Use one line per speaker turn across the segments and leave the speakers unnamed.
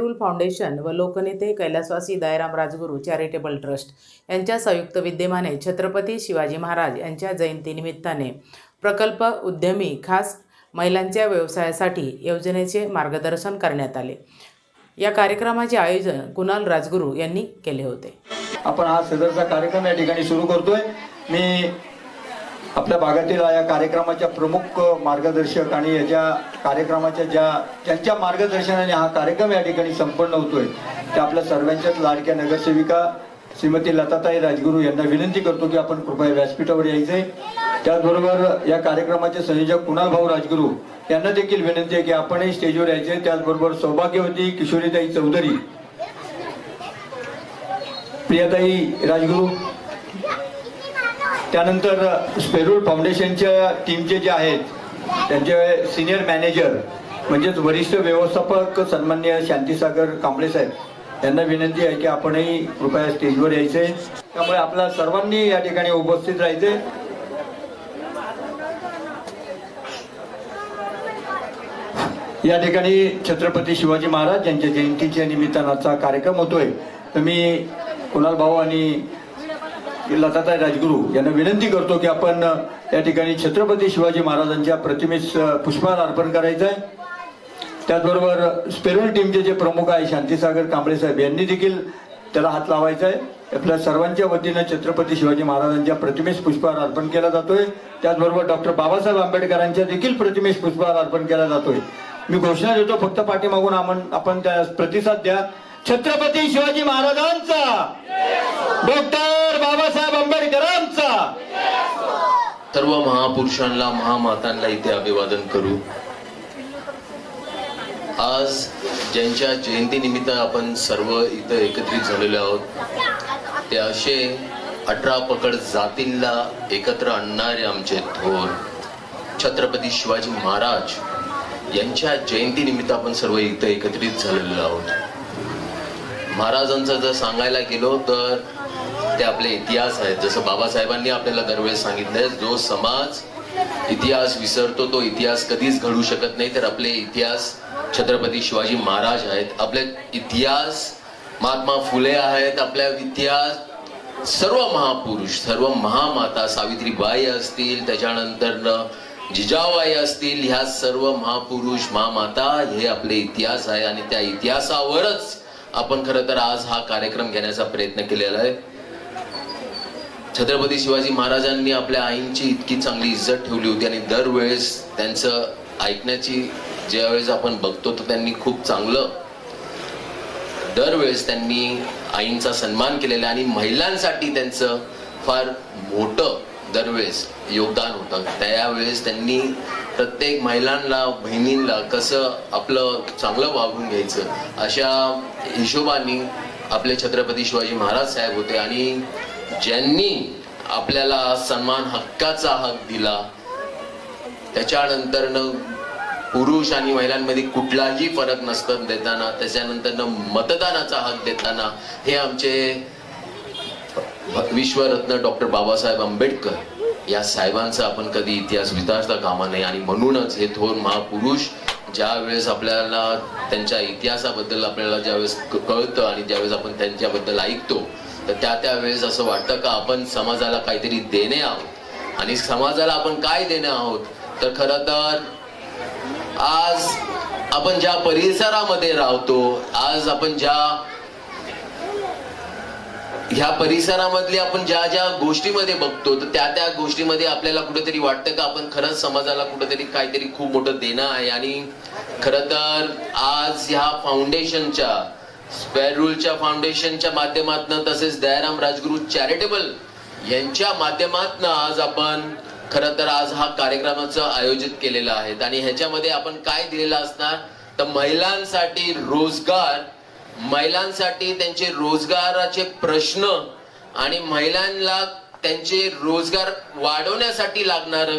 पेरुल foundation व लोकनेते कैलासवासी दयाराम राजगुरू चॅरिटेबल ट्रस्ट यांच्या संयुक्त विद्यमाने छत्रपती शिवाजी महाराज यांच्या जयंतीनिमित्ताने प्रकल्प उद्यमी खास महिलांच्या व्यवसायासाठी योजनेचे मार्गदर्शन करण्यात आले. या कार्यक्रमाचे आयोजन कुणाल राजगुरू यांनी केले होते.
आपण हा सदरचा कार्यक्रम या ठिकाणी सुरू करतोय. मी आपल्या भागातील या कार्यक्रमाच्या प्रमुख मार्गदर्शक आणि याच्या कार्यक्रमाच्या ज्या ज्यांच्या मार्गदर्शनाने हा कार्यक्रम या ठिकाणी संपन्न होतोय त्या आपल्या सर्वांच्याच लाडक्या नगरसेविका श्रीमती लताताई राजगुरू यांना विनंती करतो की आपण कृपया व्यासपीठावर यायचंय त्याचबरोबर या कार्यक्रमाचे संयोजक कुणाल भाऊ राजगुरू यांना देखील विनंती आहे की आपणही स्टेजवर यायचे. त्याचबरोबर सौभाग्यवती किशोरीताई चौधरी प्रियाताई राजगुरू त्यानंतर स्पेरूल फाउंडेशनच्या टीमचे जे आहेत त्यांचे सिनियर मॅनेजर म्हणजेच वरिष्ठ व्यवस्थापक सन्मान्य शांतीसागर कांबळे साहेब त्यांना विनंती आहे की आपणही कृपया स्टेजवर यायचे. त्यामुळे आपल्या सर्वांनी या ठिकाणी उपस्थित राहायचे. या ठिकाणी छत्रपती शिवाजी महाराज यांच्या जयंतीच्या निमित्तानाचा कार्यक्रम होतोय. तर मी कुणाल भाऊ आणि लताताई राजगुरू यांना विनंती करतो की आपण या ठिकाणी छत्रपती शिवाजी महाराजांच्या प्रतिमेस पुष्पहार अर्पण करायचं आहे. त्याचबरोबर स्पेरल टीमचे जे प्रमुख आहे शांतीसागर कांबळे साहेब यांनी देखील त्याला हात लावायचा आहे. आपल्या सर्वांच्या वतीनं छत्रपती शिवाजी महाराजांच्या प्रतिमेस पुष्पहार अर्पण केला जातोय. त्याचबरोबर डॉक्टर बाबासाहेब आंबेडकरांच्या देखील प्रतिमेस पुष्पहार अर्पण केला जातोय. मी घोषणा देतो फक्त पाठीमागून आपण आपण त्या प्रतिसाद द्या. छत्रपती शिवाजी महाराजांचा. डॉक्टर बाबासाहेब आंबेडकरांचा.
सर्व महापुरुषांना महामातांना इथे अभिवादन करू. आज ज्यांच्या जयंतीनिमित्त आपण सर्व इथं एकत्रित झालेलो आहोत ते असे अठरा पकड जातींना एकत्र आणणारे आमचे थोर छत्रपती शिवाजी महाराज यांच्या जयंतीनिमित्त आपण सर्व इथं एकत्रित झालेलो आहोत. महाराजांचं जर सांगायला गेलो तर ते आपले इतिहास आहेत. जसं बाबासाहेबांनी आपल्याला दरवेळेस सांगितलंय जो समाज इतिहास विसरतो तो इतिहास कधीच घडू शकत नाही. तर आपले इतिहास छत्रपती शिवाजी महाराज आहेत. आपले इतिहास महात्मा फुले आहेत. आपल्या इतिहास सर्व महापुरुष सर्व महामाता सावित्रीबाई असतील त्याच्यानंतर जिजाबाई असतील ह्या सर्व महापुरुष महामाता हे आपले इतिहास आहे. आणि त्या इतिहासावरच आपण खरं तर आज हा कार्यक्रम घेण्याचा प्रयत्न केलेला आहे. छत्रपती शिवाजी महाराजांनी आपल्या आईंची इतकी चांगली इज्जत ठेवली होती आणि दरवेळेस त्यांचं ऐकण्याची ज्यावेळेस आपण बघतो तर त्यांनी खूप चांगलं दरवेळेस त्यांनी आईंचा सन्मान केलेला आहे आणि महिलांसाठी त्यांचं फार मोठं दरवेळेस योगदान होतं. त्यावेळेस त्यांनी प्रत्येक महिलांना बहिणींना कसं आपलं चांगलं वागून घ्यायचं अशा हिशोबाने आपले छत्रपती शिवाजी महाराज साहेब होते आणि ज्यांनी आपल्याला सन्मान हक्काचा हक दिला त्याच्यानंतर पुरुष आणि महिलांमध्ये कुठलाही फरक नसतं देताना त्याच्यानंतर मतदानाचा हक देताना हे आमचे विश्वरत्न डॉक्टर बाबासाहेब आंबेडकर या साहेबांचा आपण कधी इतिहास विचारता कामा नाही आणि म्हणूनच हे थोर महापुरुष ज्या वेळेस आपल्याला त्यांच्या इतिहासाबद्दल आपल्याला ज्यावेळेस कळतं आणि ज्यावेळेस आपण त्यांच्याबद्दल ऐकतो तर त्या त्या वेळेस असं वाटतं का आपण समाजाला काहीतरी देणे आहोत? आणि समाजाला आपण काय देणे आहोत? तर खरं तर आज आपण ज्या परिसरामध्ये राहतो आज आपण ज्या ह्या परिसरामधली आपण ज्या ज्या गोष्टीमध्ये बघतो तर त्या त्या गोष्टीमध्ये आपल्याला कुठेतरी वाटतं का आपण खरंच समाजाला कुठेतरी काहीतरी खूप मोठं देणं आहे? आणि खरं तर आज ह्या फाउंडेशनच्या स्पॅरूलच्या फाउंडेशनच्या माध्यमातून तसेच दयाराम राजगुरू चॅरिटेबल यांच्या माध्यमातून आज आपण खरं तर आज हा कार्यक्रमाचं आयोजित केलेलं आहे. आणि ह्याच्यामध्ये आपण काय दिलेलं असणार? तर महिलांसाठी रोजगार महिलांसाठी त्यांचे रोजगाराचे प्रश्न आणि महिलांना त्यांचे रोजगार वाढवण्यासाठी लागणार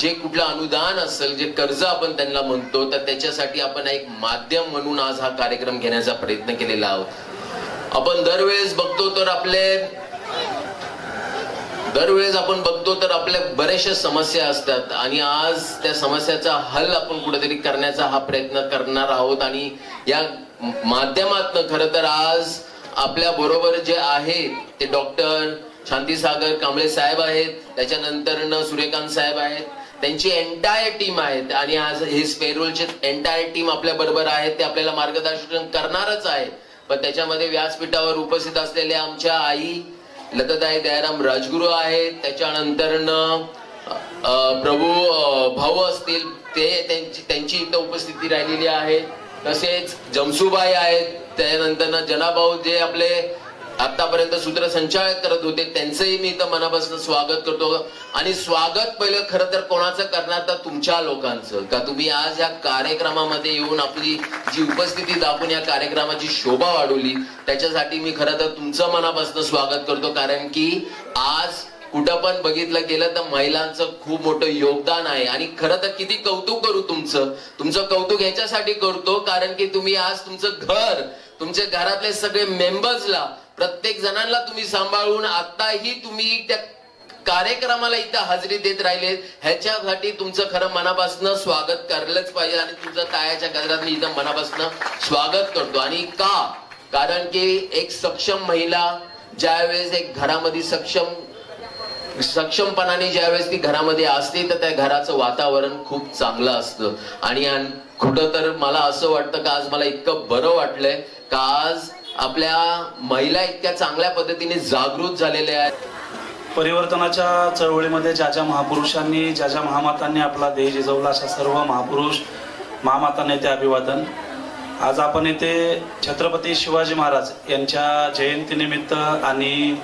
जे कुठलं अनुदान असेल जे कर्ज आपण त्यांना म्हणतो तर त्याच्यासाठी आपण एक माध्यम म्हणून आज हा कार्यक्रम घेण्याचा प्रयत्न केलेला आहोत. आपण दरवेळेस बघतो तर आपले दरवेळेस आपण बघतो तर आपल्या बऱ्याचशा समस्या असतात आणि आज त्या समस्याचा हल आपण कुठेतरी करण्याचा हा प्रयत्न करणार आहोत आणि या माध्यमातनं खरं तर आज आपल्या बरोबर जे आहेत ते डॉक्टर शांतीसागर कांबळे साहेब आहेत त्याच्यानंतर सूर्यकांत साहेब आहेत त्यांची एंटायर टीम आहेत आणि आज हे स्पेरोलचे एंटायर टीम आपल्या बरोबर आहेत ते आपल्याला मार्गदर्शन करणारच आहे पण त्याच्यामध्ये व्यासपीठावर उपस्थित असलेल्या आमच्या आई लताताई दयाराम राजगुरू आहेत त्याच्यानंतर प्रभू भाऊ असतील ते त्यांची त्यांची इथं उपस्थिती राहिलेली आहे. तसेच जमसुबाई आहेत त्यानंतर जनाभाऊ जे आपले आतापर्यंत सूत्रसंचालक करत होते त्यांचंही मी इथं मनापासून स्वागत करतो. आणि स्वागत पहिलं खरं तर कोणाचं करणार तर तुमच्या लोकांचं. का तुम्ही आज या कार्यक्रमामध्ये येऊन आपली जी उपस्थिती दाखवून या कार्यक्रमाची शोभा वाढवली त्याच्यासाठी मी खरं तर तुमचं मनापासून स्वागत करतो. कारण की आज कुठं पण बघितलं गेलं तर महिलांचं खूप मोठं योगदान आहे. आणि खरं तर किती कौतुक करू तुमचं. तुमचं कौतुक ह्याच्यासाठी करतो कारण की तुम्ही आज तुमचं घर तुमच्या घरातले सगळे मेंबर्सला प्रत्येक जणांना तुम्ही सांभाळून आताही तुम्ही त्या कार्यक्रमाला इथं हजेरी देत राहिले. ह्याच्यासाठी तुमचं खरं मनापासून स्वागत करलंच पाहिजे आणि तुमचं तायाच्या गजरात मी इथं मनापासून स्वागत करतो. आणि का? कारण की एक सक्षम महिला ज्यावेळेस एक घरामध्ये सक्षम सक्षमपणाने ज्यावेळेस ती घरामध्ये असते तर त्या घराचं वातावरण खूप चांगलं असतं. आणि आन- कुठं तर मला असं वाटतं का आज मला इतकं बरं वाटलंय का आज आपल्या महिला इतक्या चांगल्या पद्धतीने जागृत झालेल्या आहेत.
परिवर्तनाच्या चळवळीमध्ये ज्या ज्या महापुरुषांनी ज्या ज्या महामातांनी आपला देह जिजवला अशा सर्व महापुरुष महामातांना ते अभिवादन. आज आपण येथे छत्रपती शिवाजी महाराज यांच्या जयंतीनिमित्त आणि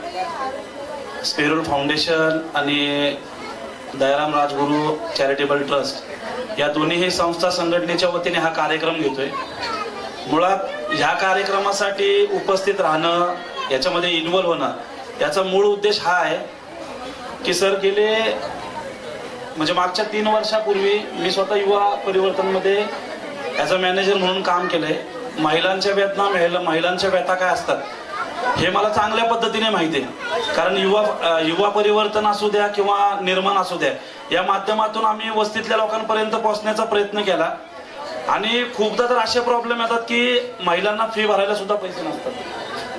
स्पेरुल फाउंडेशन आणि दयाराम राजगुरू चॅरिटेबल ट्रस्ट या दोन्हीही संस्था संघटनेच्या वतीने हा कार्यक्रम घेतोय. मुळात ह्या कार्यक्रमासाठी उपस्थित राहणं याच्यामध्ये इन्व्हॉल्व होणं याचा मूळ उद्देश हा आहे की सर गेले म्हणजे मागच्या तीन वर्षापूर्वी मी स्वतः युवा परिवर्तनमध्ये ॲज अ मॅनेजर म्हणून काम केलंय. महिलांच्या वेदना महिलांच्या व्यथा काय असतात? हे मला चांगल्या पद्धतीने माहिती आहे. कारण युवा युवा परिवर्तन असू द्या किंवा निर्माण असू द्या या माध्यमातून आम्ही वस्तीतल्या लोकांपर्यंत पोहोचण्याचा प्रयत्न केला. आणि खूपदा तर असे प्रॉब्लेम येतात की महिलांना फी भरायला सुद्धा पैसे नसतात.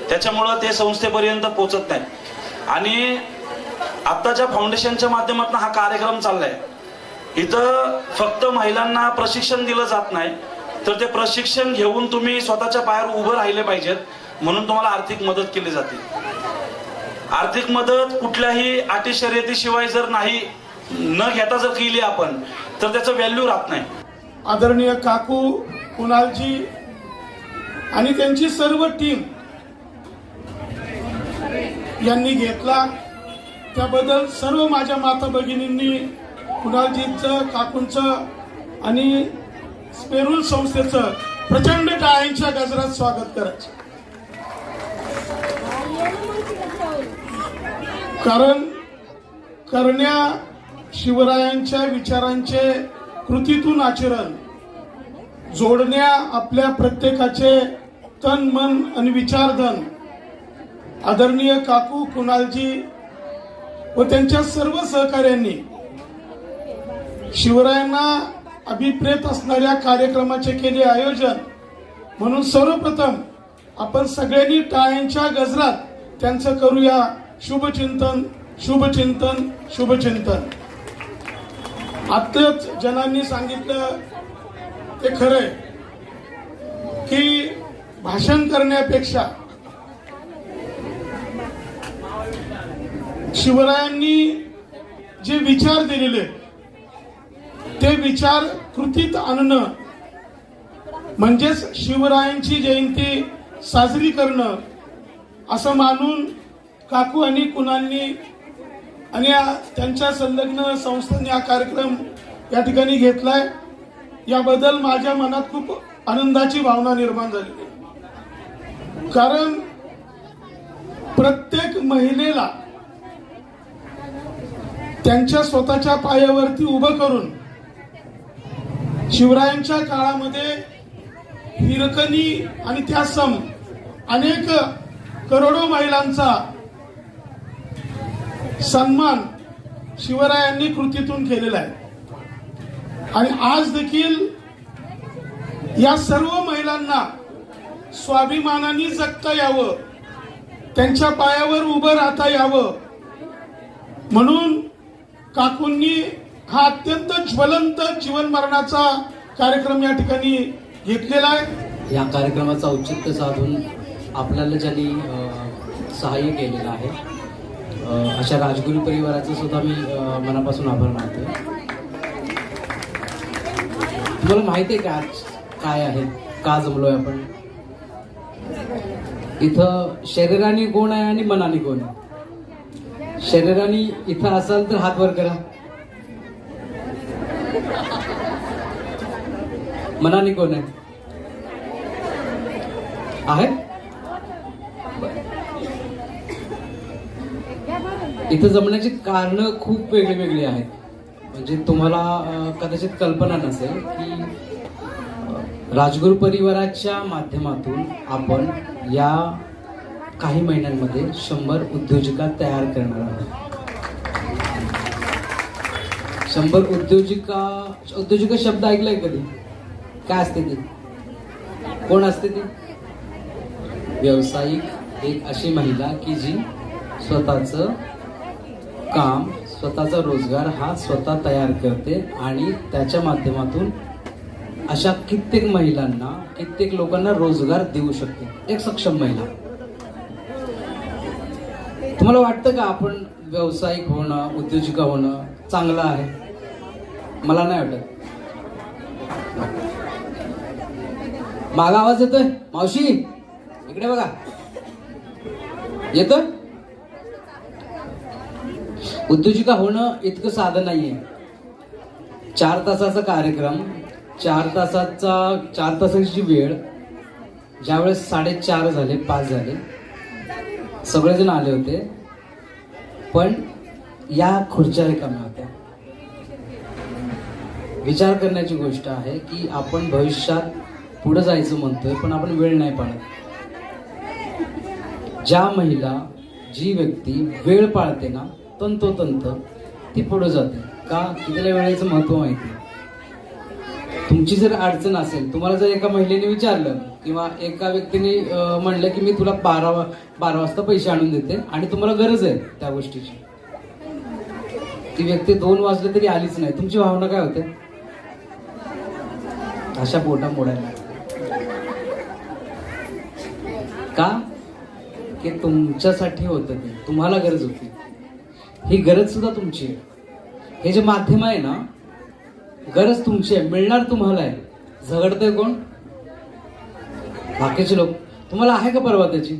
त्याच्यामुळं ते संस्थेपर्यंत पोहोचत नाही आणि आत्ताच्या फाउंडेशनच्या माध्यमातून हा कार्यक्रम चाललाय. इथं फक्त महिलांना प्रशिक्षण दिलं जात नाही तर ते प्रशिक्षण घेऊन तुम्ही स्वतःच्या पायावर उभं राहिले पाहिजेत. म्हणून तुम्हाला आर्थिक मदत केली जाते. आर्थिक मदत कुठल्याही अटी शर्यतीशिवाय जर नाही न घेता जर केली आपण तर त्याचं व्हॅल्यू राहत नाही.
आदरणीय काकू कुणालजी आणि त्यांची सर्व टीम यांनी घेतला. त्याबद्दल सर्व माझ्या माता भगिनींनी कुणालजींचं काकूंचं आणि स्पेरूल संस्थेचं प्रचंड टाळ्यांच्या गजरात स्वागत करायचं. कारण करण्या शिवरायांच्या विचारांचे कृतीतून आचरण जोडण्या आपल्या प्रत्येकाचे तन मन आणि विचारधन आदरणीय काकू कुणालजी व त्यांच्या सर्व सहकाऱ्यांनी शिवरायांना अभिप्रेत असणाऱ्या कार्यक्रमाचे केले आयोजन. म्हणून सर्वप्रथम आपण सगळ्यांनी टाळ्यांच्या गजरात त्यांचं करूया. शुभचिंतन शुभचिंतन शुभचिंतन. आत्ताच जनांनी सांगितलं ते खरंय. की भाषण करण्यापेक्षा शिवरायांनी जे विचार दिलेले ते विचार कृतीत आणणं म्हणजेच शिवरायांची जयंती साजरी करणं असं मानून काकू आणि कुणांनी आणि त्यांच्या संलग्न संस्थांनी हा कार्यक्रम या ठिकाणी घेतलाय याबद्दल माझ्या मनात खूप आनंदाची भावना निर्माण झालेली आहे. कारण प्रत्येक महिलेला त्यांच्या स्वतःच्या पायावरती उभं करून शिवरायांच्या काळामध्ये हिरकणी आणि त्या सम अनेक करोडो महिलांचा सन्मान शिवरायांनी कृतीतून केलेला आहे. आणि आज देखील या सर्व महिलांना स्वाभिमानाने जगता यावं त्यांच्या पायावर उभं राहता यावं. म्हणून काकूंनी हा अत्यंत ज्वलंत जीवन मरणाचा कार्यक्रम या ठिकाणी घेतलेला आहे.
या कार्यक्रमाचा औचित्य साधून आपल्याला ज्यांनी सहाय्य केलेलं आहे अशा राजगुरू परिवाराचं सुद्धा मी मनापासून आभार मानतो तुम्हाला माहिती आहे का आज काय आहे? का जमलोय आपण? इथं शरीराने कोण आहे आणि मनाने कोण आहे? शरीराने इथं असाल तर हात वर करा. मनाने कोण आहे? इथं जमण्याची कारणं खूप वेगळी वेगळी आहेत. म्हणजे तुम्हाला कदाचित कल्पना नसेल की राजगुरु राजगुरू परिवाराच्या माध्यमातून आपण या काही महिन्यांमध्ये शंभर उद्योजिका तयार करणार आहोत. शंभर उद्योजिका उद्योजिका शब्द ऐकलाय कधी? काय असते ती? कोण असते ती? व्यावसायिक एक अशी महिला की जी स्वतःचं काम स्वतःचा रोजगार हा स्वतः तयार करते आणि त्याच्या माध्यमातून अशा कित्येक महिलांना कित्येक लोकांना रोजगार देऊ शकते. एक सक्षम महिला. तुम्हाला वाटतं का आपण व्यावसायिक होणं उद्योजिका होणं चांगलं आहे? मला नाही वाटत. मागा आवाज येतोय? मावशी इकडे बघा. येतोय? उद्योजिका होणं इतकं साधं नाहीये. चार तासाचा कार्यक्रम चार तासाचा चार तासाची वेळ ज्यावेळेस साडेचार झाले पाच झाले सगळेजण आले होते. पण या खुर्च्या रिकाम्या होत्या. विचार करण्याची गोष्ट आहे की आपण भविष्यात पुढे जायचं म्हणतोय पण आपण वेळ नाही पाळत. ज्या महिला जी व्यक्ती वेळ पाळते ना तंतोतंत ती पुढे जाते. का? की वेळेचं महत्त्व माहिती? तुमची जर अडचण असेल तुम्हाला जर एका महिलेने विचारलं किंवा एका व्यक्तीने म्हणलं की मी तुला बारा वा- बारा वाजता पैसे आणून देते आणि तुम्हाला गरज आहे त्या गोष्टीची. ती व्यक्ती दोन वाजले तरी आलीच नाही. तुमची भावना काय होते? अशा पोटा मोडायला. का? की तुमच्यासाठी होतं ते. तुम्हाला गरज होती. ही गरज सुद्धा तुमची आहे. हे जे माध्यम आहे ना गरज तुमची आहे. मिळणार तुम्हाला आहे. झगडतंय कोण? बाकीचे लोक. तुम्हाला आहे का परवा त्याची?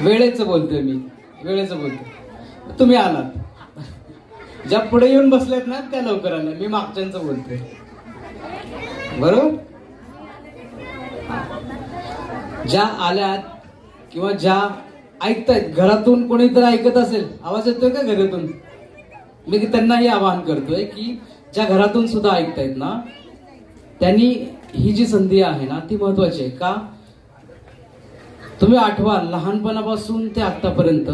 वेळेचं बोलतोय मी. वेळेचं बोलतोय. तुम्ही आलात. ज्या पुढे येऊन बसल्यात ना त्या लवकर आल्या मी मागच्यांचं बोलतोय. बरोबर? ज्या आल्यात किंवा ज्या ऐकतायत. घरातून कोणीतरी ऐकत असेल आवाज येतोय का घरातून? मी त्यांनाही आवाहन करतोय की ज्या घरातून सुद्धा ऐकतायत ना त्यांनी ही जी संधी आहे ना ती महत्वाची आहे. का? तुम्ही आठवा लहानपणापासून ते आतापर्यंत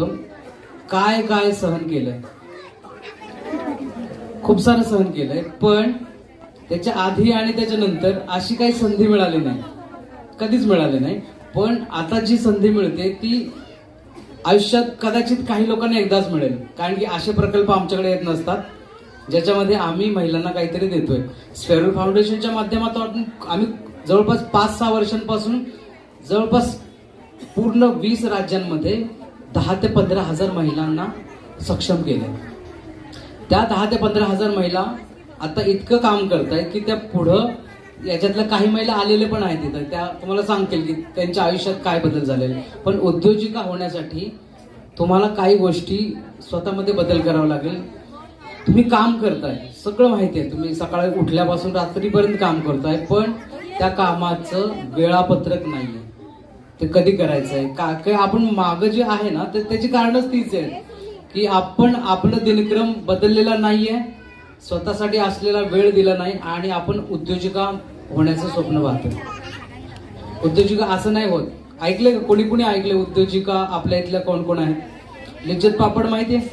काय काय सहन केलंय? खूप सारं सहन केलंय पण त्याच्या आधी आणि त्याच्यानंतर अशी काही संधी मिळाली नाही. कधीच मिळाली नाही. पण आता जी संधी मिळते ती आयुष्यात कदाचित काही लोकांना एकदाच मिळेल. कारण की असे प्रकल्प आमच्याकडे येत नसतात ज्याच्यामध्ये आम्ही महिलांना काहीतरी देतोय. स्पेरो फाउंडेशनच्या माध्यमातून आम्ही जवळपास पाच सहा वर्षांपासून जवळपास पूर्ण वीस राज्यांमध्ये दहा ते पंधरा हजार महिलांना सक्षम केले त्या दहा ते पंधरा हजार महिला आता इतकं काम करत आहेत की त्या पुढं याच्यातल्या काही महिला आलेले पण आहेत तिथं. त्या तुम्हाला सांगतील की त्यांच्या आयुष्यात काय बदल झालेले पण उद्योजिका होण्यासाठी तुम्हाला काही गोष्टी स्वतःमध्ये बदल करावा लागेल. तुम्ही काम करताय. सगळं माहिती आहे. तुम्ही सकाळी उठल्यापासून रात्रीपर्यंत काम करताय पण त्या कामाचं वेळापत्रक नाही आहे ते कधी करायचंय? का काय आपण मागं जे आहे ना ते त्याची कारणच तीच आहे की आपण आपलं दिनक्रम बदललेला नाही आहे स्वतःसाठी असलेला वेळ दिला नाही आणि आपण उद्योजिका होण्याचं स्वप्न पाहतो उद्योजिका असं नाही होत. ऐकले का? कोणी कोणी ऐकले उद्योजिका आपल्या इथल्या कोण कोण आहेत? लिज्जत पापड माहिती आहे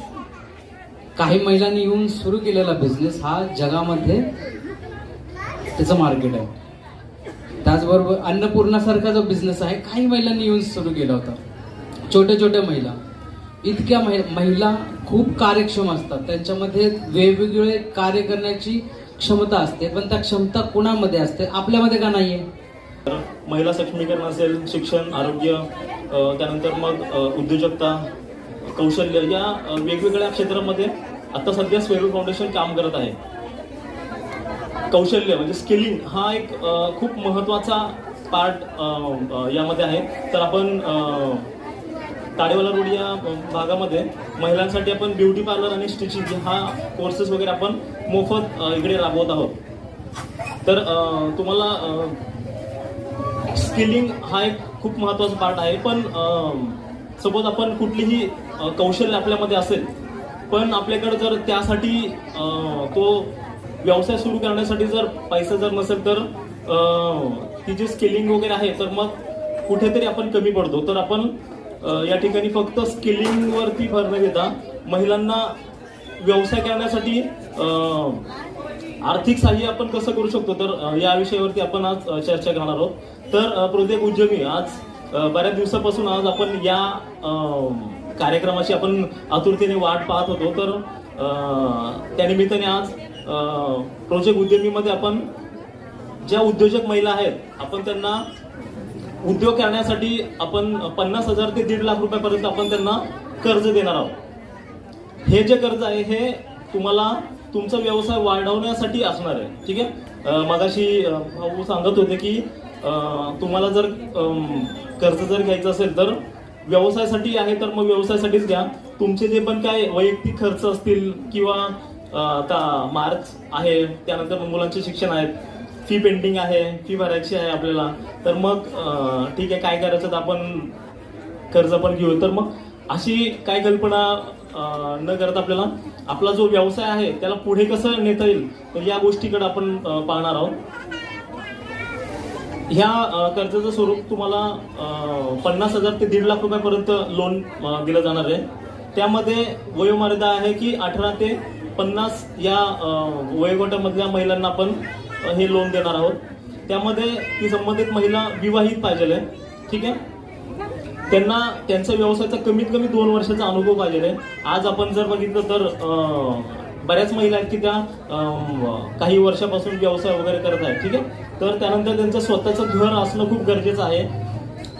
काही महिलांनी येऊन सुरू केलेला बिझनेस हा जगामध्ये त्याचं मार्केट आहे. त्याचबरोबर अन्नपूर्णासारखा जो बिझनेस आहे काही महिलांनी येऊन सुरू केला होता. छोट्या छोट्या महिला. इतक्या महि- महिला खूप कार्यक्षम असतात. त्यांच्यामध्ये वेगवेगळे कार्य करण्याची क्षमता असते पण त्या क्षमता कुणामध्ये असते? आपल्यामध्ये का नाहीये?
महिला सक्षमीकरण असेल शिक्षण आरोग्य त्यानंतर मग उद्योजकता कौशल्य या वेगवेगळ्या क्षेत्रामध्ये आता सध्या स्वेरू फाउंडेशन काम करत आहे. कौशल्य म्हणजे स्किलिंग हा एक खूप महत्त्वाचा पार्ट यामध्ये आहे. तर आपण ताडेवाला रोड या भागामध्ये महिलांसाठी आपण ब्युटी पार्लर आणि स्टिचिंग हा कोर्सेस वगैरे आपण मोफत इकडे राबवत आहोत. तर तुम्हाला स्किलिंग हा एक खूप महत्त्वाचा पार्ट आहे. पण सपोज आपण कुठलीही कौशल्य आपल्यामध्ये असेल पण आपल्याकडे जर त्यासाठी तो व्यवसाय सुरू करण्यासाठी जर पैसा जर नसेल तर ती जी स्किलिंग वगैरे आहे तर मग कुठेतरी आपण कमी पडतो. तर आपण या ठिकाणी फक्त स्किलिंगवरती भर न घेता महिलांना व्यवसाय करण्यासाठी आर्थिक सहाय्य आपण कसं करू शकतो? तर या विषयावरती आपण आज चर्चा करणार आहोत. तर अ, प्रोजेक्ट उद्यमी आज बऱ्याच दिवसापासून आज आपण या कार्यक्रमाची आपण आतुरतेने वाट पाहत होतो. तर त्यानिमित्ताने आज प्रोजेक्ट उद्यमीमध्ये आपण ज्या उद्योजक महिला आहेत आपण त्यांना उद्योग करण्यासाठी आपण पन्नास हजार ते दीड लाख रुपयापर्यंत आपण त्यांना कर्ज देणार आहोत. हे जे कर्ज आहे हे तुम्हाला तुमचा व्यवसाय वाढवण्यासाठी असणार आहे. ठीक आहे? मगाशी भाऊ सांगत होते की तुम्हाला जर कर्ज जर घ्यायचं असेल तर व्यवसायासाठी आहे तर मग व्यवसायासाठीच घ्या. तुमचे जे पण काय वैयक्तिक खर्च असतील किंवा आता मार्क्स आहे त्यानंतर मुलांचे शिक्षण आहेत फी पेंटिंग आहे फी भरायची आहे आपल्याला. तर मग ठीक आहे काय करायचं तर आपण कर्ज पण घेऊ तर मग अशी काय कल्पना न करता आपल्याला आपला जो व्यवसाय आहे त्याला पुढे कसं नेता येईल तर या गोष्टीकडे आपण पाहणार आहोत. ह्या कर्जाचं स्वरूप तुम्हाला पन्नास हजार ते दीड लाख रुपयापर्यंत लोन दिलं जाणार आहे. त्यामध्ये वयोमर्यादा आहे की अठरा ते पन्नास या वयोगटामधल्या महिलांना आपण हे लोन देणार आहोत. त्यामध्ये ती संबंधित महिला विवाहित पाहिजे आहे ठीक आहे? त्यांना त्यांचा व्यवसायाचा कमीत कमी दोन वर्षाचा अनुभव पाहिजे आहे आज आपण जर बघितलं तर बऱ्याच महिला आहेत की त्या काही वर्षापासून व्यवसाय वगैरे करत आहेत. ठीक आहे? तर त्यानंतर त्यांचं स्वतःचं घर असणं खूप गरजेचं आहे.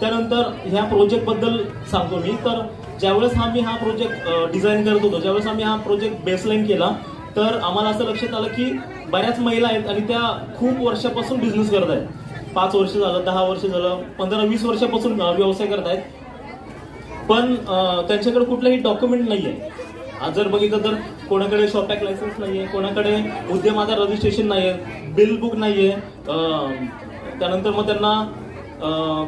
त्यानंतर ह्या प्रोजेक्टबद्दल सांगतो मी. तर ज्यावेळेस आम्ही हा प्रोजेक्ट डिझाईन करत होतो ज्यावेळेस आम्ही हा प्रोजेक्ट बेसलाईन केला तर आम्हाला असं लक्षात आलं की बऱ्याच महिला आहेत आणि त्या खूप वर्षापासून बिझनेस करत आहेत. पाच वर्ष झालं दहा वर्ष झालं पंधरा वीस वर्षापासून व्यवसाय करत आहेत. पण त्यांच्याकडे कुठलंही डॉक्युमेंट नाही आहे आज जर बघितलं तर कोणाकडे शॉपॅक लायसन्स नाही आहे कोणाकडे उद्यम आधार रजिस्ट्रेशन नाही आहे बिल बुक नाही आहे त्यानंतर मग त्यांना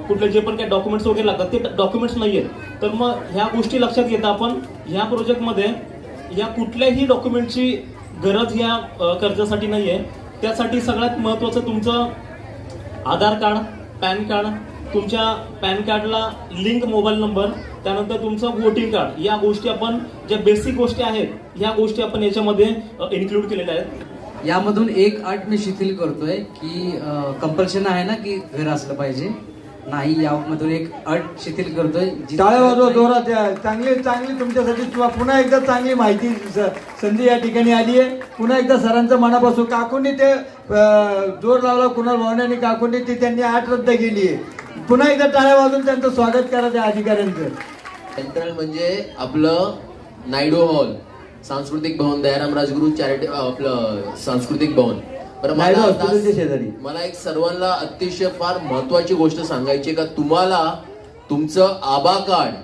कुठले जे पण काही डॉक्युमेंट्स वगैरे लागतात ते डॉक्युमेंट्स नाही आहेत तर मग ह्या गोष्टी लक्षात घेता आपण ह्या प्रोजेक्टमध्ये या कुठल्याही डॉक्युमेंटची गरज या कर्जासाठी नाही आहे त्यासाठी सगळ्यात महत्त्वाचं तुमचं आधार कार्ड पॅन कार्ड तुमच्या पॅन कार्डला लिंक मोबाईल नंबर त्यानंतर तुमचं वोटिंग कार्ड. या गोष्टी आपण ज्या बेसिक गोष्टी आहेत ह्या गोष्टी आपण याच्यामध्ये इन्क्लूड केलेल्या आहेत.
यामधून एक अट मी शिथिल करतोय की कंपल्शन आहे ना की घर असलं पाहिजे. नाही यामधून एक अट शिथिल करतोय जी-
टाळ्या वाजवा जोरात या. चांगली चांगली तुमच्यासाठी किंवा पुन्हा एकदा चांगली माहिती स- संधी या ठिकाणी आली आहे. पुन्हा एकदा सरांचं मनापासून काकूंनी ते अं, जोर लावला कुणाल भवन आणि काकूंनी ती त्यांनी आठ रद्द केली आहे. पुन्हा एकदा टाळ्या वाजून त्यांचं स्वागत करा त्या अधिकाऱ्यांचं.
सेंट्रल म्हणजे आपलं नायडू हॉल सांस्कृतिक भवन दयाराम राजगुरू चॅरिटी आपलं सांस्कृतिक भवन. बरं
नायडू
मला
हॉस्पिटलच्या
आता-
शेजारी.
मला एक सर्वांना अतिशय फार महत्वाची गोष्ट सांगायची आहे का? तुम्हाला तुमचं आबा कार्ड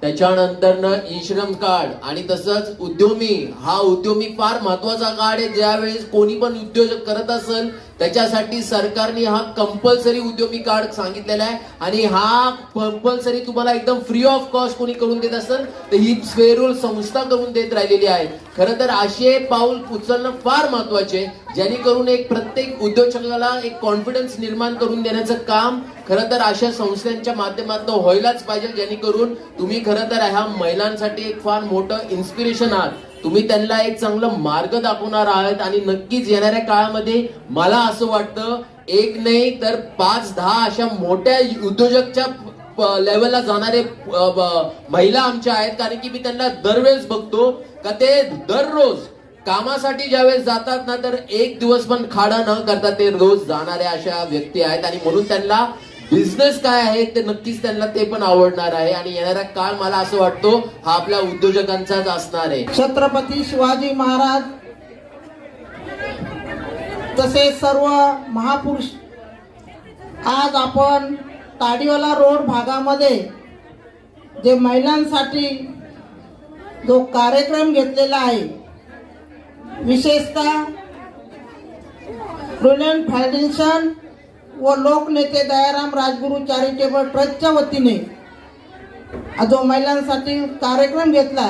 त्याच्यानंतर इन्शुरन्स कार्ड आणि तसंच उद्योमी. हा उद्योमी फार महत्त्वाचा कार्ड आहे. ज्यावेळेस कोणी पण उद्योजक करत असेल त्याच्यासाठी सरकारने हा कंपल्सरी उद्योगी कार्ड सांगितलेला आहे. आणि हा कंपल्सरी तुम्हाला एकदम फ्री ऑफ कॉस्ट कोणी करून देत असेल तर ही स्वेरूल संस्था करून देत राहिलेली आहे. खरं तर असे पाऊल उचलणं फार महत्त्वाचे जेणेकरून एक प्रत्येक उद्योजकाला एक कॉन्फिडन्स निर्माण करून देण्याचं काम खरं तर अशा संस्थांच्या माध्यमातून व्हायलाच पाहिजे जेणेकरून तुम्ही खरं तर ह्या महिलांसाठी एक फार मोठं इन्स्पिरेशन आहात. तुम्ही त्यांना एक चांगलं मार्ग दाखवणार आहात आणि नक्कीच येणाऱ्या काळामध्ये मला असं वाटतं एक नाही तर पाच दहा अशा मोठ्या उद्योजकच्या लेवलला जाणारे महिला आमच्या आहेत. कारण की मी त्यांना दरवेळेस बघतो का ते दररोज कामासाठी ज्यावेळेस जातात ना तर एक दिवस पण खाडा न करता ते रोज जाणाऱ्या अशा व्यक्ती आहेत. आणि म्हणून त्यांना बिझनेस काय आहे ते नक्कीच त्यांना ते पण आवडणार आहे. आणि येणारा काळ मला असं वाटतो हा आपल्या उद्योजकांचाच असणार आहे.
छत्रपती शिवाजी महाराज तसेच सर्व महापुरुष आज आपण ताडीवाला रोड भागामध्ये जे महिलांसाठी जो कार्यक्रम घेतलेला आहे विशेषतः ब्रिलियंट फाउंडेशन व लोकनेते दयाराम राजगुरू चॅरिटेबल ट्रस्टच्या वतीने जो महिलांसाठी कार्यक्रम घेतला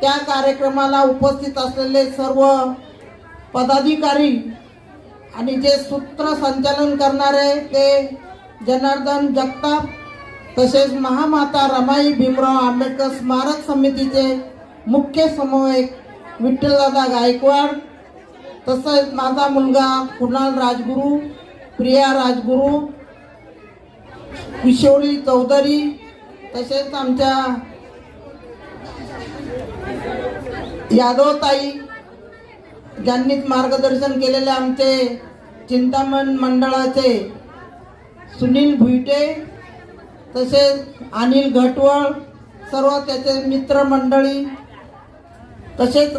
त्या कार्यक्रमाला उपस्थित असलेले सर्व पदाधिकारी आणि जे सूत्रसंचालन करणारे ते जनार्दन जगताप तसेच महामाता रमाई भीमराव आंबेडकर स्मारक समितीचे मुख्य समन्वयक विठ्ठलदादा गायकवाड तसंच माझा मुलगा कुणाल राजगुरू प्रिया राजगुरू किशोरी चौधरी तसेच आमच्या यादवताई ज्यांनी मार्गदर्शन केलेले आमचे चिंतामण मंडळाचे सुनील भुईटे तसेच अनिल घटवळ सर्व त्याचे मित्रमंडळी तसेच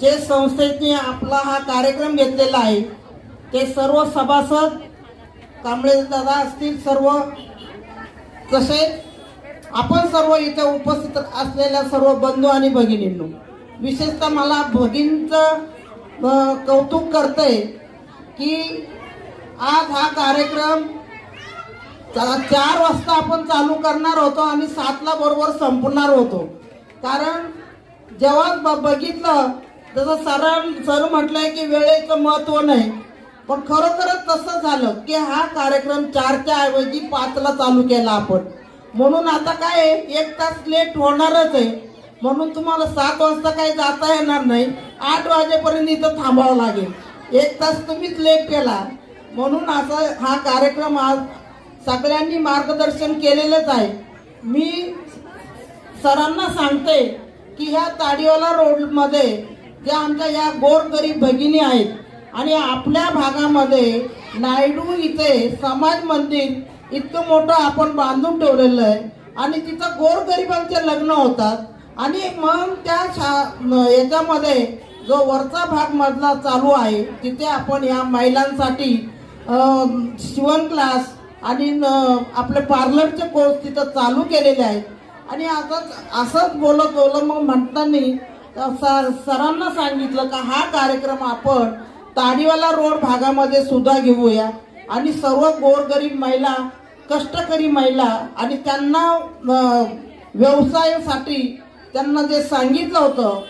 जे संस्थेने आपला हा कार्यक्रम घेतलेला आहे ते सर्व सभासद कांबळे दादा असतील सर्व. कसे आपण सर्व इथे उपस्थित असलेल्या सर्व बंधू आणि भगिनींनो विशेषतः मला भगिनीचं कौतुक करते की आज हा कार्यक्रम चार वाजता आपण चालू करणार होतो आणि सातला बरोबर संपणार होतो. कारण जेव्हा ब- बघितलं जसं सर सर म्हटलंय की वेळेचं महत्त्व नाही. पण खरोखरच तसं झालं की हा कार्यक्रम चारच्या ऐवजी पाचला चालू केला आपण. म्हणून आता काय आहे, एक तास लेट होणारच आहे. म्हणून तुम्हाला सात वाजता काही जाता येणार नाही. आठ वाजेपर्यंत इथं थांबावं लागेल. एक तास तुम्हीच लेट केला. म्हणून असा हा कार्यक्रम आज सगळ्यांनी मार्गदर्शन केलेलंच आहे. मी सरांना सांगते की ह्या ताडीवाला रोडमध्ये ज्या आमच्या या गोरगरीब भगिनी आहेत आणि आपल्या भागामध्ये नायडू इथे समाज मंदिर इतकं मोठं आपण बांधून ठेवलेलं आहे. आणि तिथं गोरगरिबांचे लग्न होतात. आणि मग त्या शा याच्यामध्ये जो वरचा भाग मधला चालू आहे तिथे आपण या महिलांसाठी शिवण क्लास आणि न- आपले पार्लरचे कोर्स तिथं चालू केलेले आहेत. आणि असंच असंच बोलत बोलत मग म्हणताना सर सरांना सांगितलं का हा कार्यक्रम आपण ताडीवाला रोड भागामध्ये सुद्धा घेऊया. आणि सर्व गोरगरीब महिला कष्टकरी महिला आणि त्यांना व्यवसायासाठी त्यांना जे सांगितलं होतं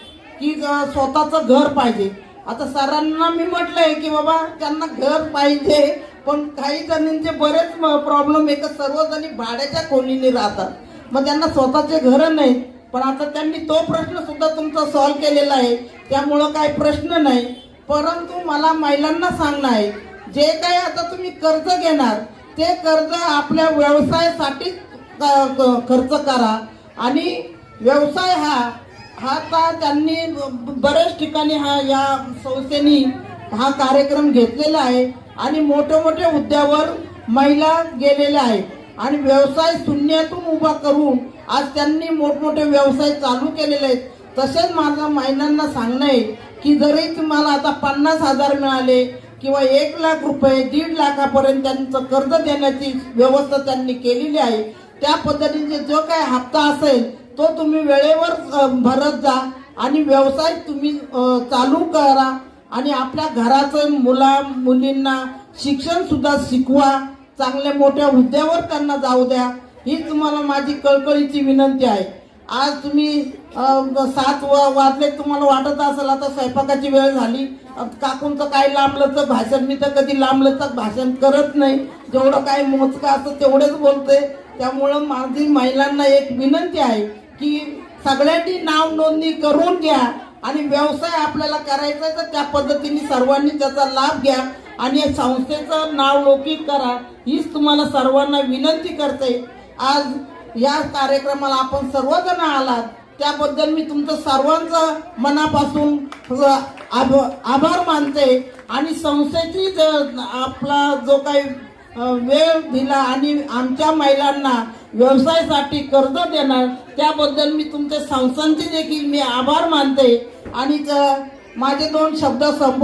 की स्वतःचं घर पाहिजे. आता सरांना मी म्हटलंय की बाबा त्यांना घर पाहिजे पण काही जणींचे बरेच प्रॉब्लेम आहे का सर्वजणी भाड्याच्या खोलीने राहतात. मग त्यांना स्वतःचे घर नाही पण आता त्यांनी तो प्रश्न सुद्धा तुमचा सॉल्व्ह केलेला आहे. त्यामुळं काही प्रश्न नाही. परंतु मला महिलांना सांगणं आहे जे काही आता तुम्ही कर्ज घेणार ते कर्ज आपल्या व्यवसायासाठी खर्च करा. आणि व्यवसाय हा हा का त्यांनी बऱ्याच ठिकाणी हा या संस्थेनी हा कार्यक्रम घेतलेला आहे. आणि मोठे मोठे हुद्द्यावर महिला गेलेल्या आहेत. आणि व्यवसाय शून्यातून उभा करून आज त्यांनी मोठमोठे व्यवसाय चालू केलेले आहेत. तसेच माझं महिलांना सांगणं आहे की जरी तुम्हाला आता पन्नास हजार मिळाले किंवा एक लाख रुपये दीड लाखापर्यंत त्यांचं कर्ज देण्याची व्यवस्था त्यांनी केलेली आहे त्या पद्धतीने जो काय हप्ता असेल तो तुम्ही वेळेवर भरत जा आणि व्यवसाय तुम्ही चालू करा आणि आपल्या घराचं मुला मुलींना शिक्षण सुद्धा शिकवा. चांगल्या मोठ्या हुद्द्यावर त्यांना जाऊ द्या. हीच तुम्हाला माझी कळकळीची विनंती आहे. आज तुम्ही सात वा- वाजले तुम्हाला वाटत असेल आता स्वयंपाकाची वेळ झाली. काकूंचं काय लांबलंच भाषण मी तर कधी लांबलंच भाषण करत नाही. जेवढं काय मोजकं असतं तेवढेच बोलते त्यामुळं माझी महिलांना एक विनंती आहे की सगळ्यांनी नाव नोंदणी करून घ्या आणि व्यवसाय आपल्याला करायचा तर त्या पद्धतीने सर्वांनी त्याचा लाभ घ्या आणि या संस्थेचं नाव लौकिक करा. हीच तुम्हाला सर्वांना विनंती करते. आज या कार्यक्रमाला आपण सर्वजण आलात. त्याबद्दल मी तुमचं सर्वांचं मनापासून आभ- आभार मानते. आणि संस्थेची ज- आपला जो काही वेळ दिला आणि आमच्या महिलांना व्यवसायासाठी कर्ज देणार त्याबद्दल मी तुमच्या संस्थांचे देखील मी आभार मानते. आणि माझे दोन शब्द संप